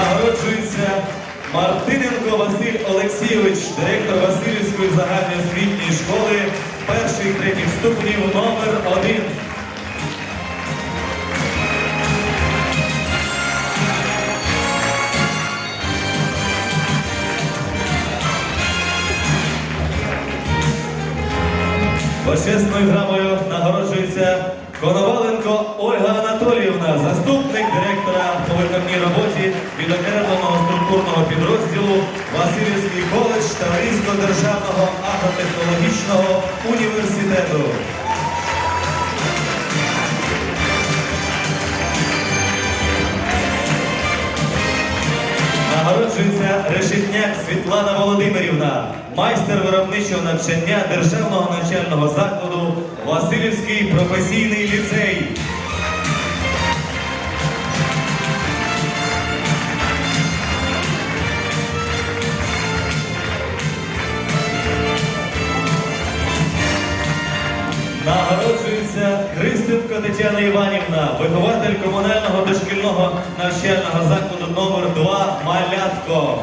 Нагороджується Мартиненко Василь Олексійович, директор Васильівської загальноосвітньої школи перших третіх ступенів номер один. Почесною грамою нагороджується Коноваленко Ольга Анатоліївна, заступник директора по відокремленого структурного підрозділу Васильівський коледж Таврійського державного агротехнологічного університету. Нагороджується Решетняк Світлана Володимирівна, майстер виробничого навчання Державного навчального закладу Васильівський професійний ліцей. Нагороджується Христенко Тетяна Іванівна, вихователь комунального дошкільного навчального закладу номер 2 Малятко.